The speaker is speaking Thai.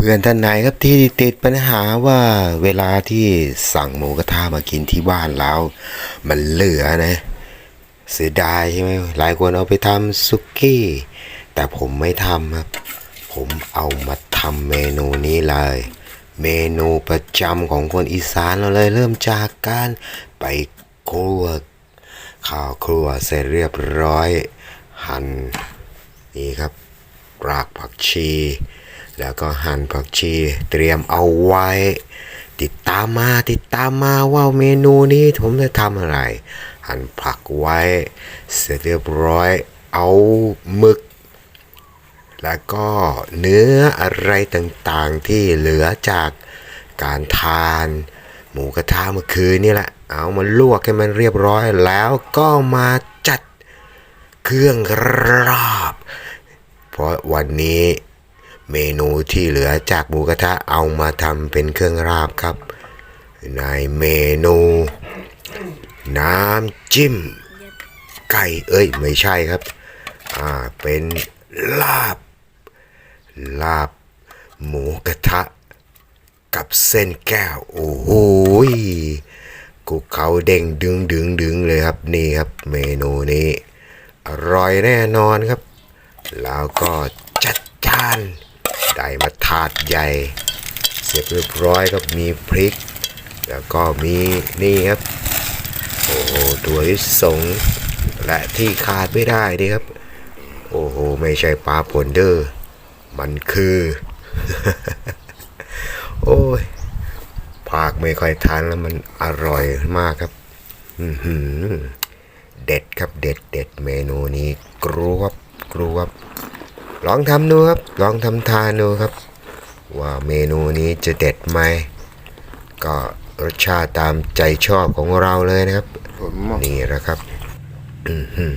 เพื่อนท่านไหนครับที่ติดปัญหาว่าเวลาที่สั่งหมูกระทะมากินที่บ้านแล้ว มันเหลือนะเสียดายใช่ไหมหลายคนเอาไปทำซุกี้ แต่ผมไม่ทำครับ ผมเอามาทำเมนูนี้เลย เมนูประจำของคนอีสานเราเลยเริ่มจากการไปครัวข้าวครัวเสร็จเรียบร้อย หั่นนี่ครับรากผักชี แล้วก็หั่นผักชีเตรียมเอาไว้ ติดตามมาติดตามมาว่าเมนูนี้ผมจะทำอะไร หั่นผักไว้ เสร็จเรียบร้อยเอาหมึก แล้วก็เนื้ออะไรต่างๆที่เหลือจากการทาน หมูกระทะเมื่อคืนนี่แหละ เอามาลวกให้มันเรียบร้อยแล้วก็มาจัดเครื่องราบ เพราะวันนี้ เมนูที่เหลือจากหมูกระทะเอามาทำเป็นเครื่องราบครับ ในเมนู น้ำจิ้ม ไก่เอ้ยไม่ใช่ครับ อ่าเป็นลาบ ลาบ หมูกระทะ กับเส้นแก้ว โอ้โหยกูเขาเด้งดึงดึงดึงเลยครับนี่ครับเมนูนี้ อร่อยแน่นอนครับ แล้วก็จัดจาน ได้มาถาดใหญ่ เสร็จเรียบร้อยครับมีพริก แล้วก็มีนี่ครับโอ้โหตัวที่สงและที่ขาดไม่ได้ดีครับ โอ้โหไม่ใช่ปลาผลเดอร์มันคือ โอ้ยภาคไม่ค่อยทานแล้วมันอร่อยมากครับเด็ดครับเด็ดเด็ดเมนูนี้กรูครับกรูครับ ลองทำดูครับ ลองทำทานดูครับ ว่าเมนูนี้จะเด็ดไหม ก็รสชาติตามใจชอบของเราเลยนะครับ นี่แหละครับ อือหือ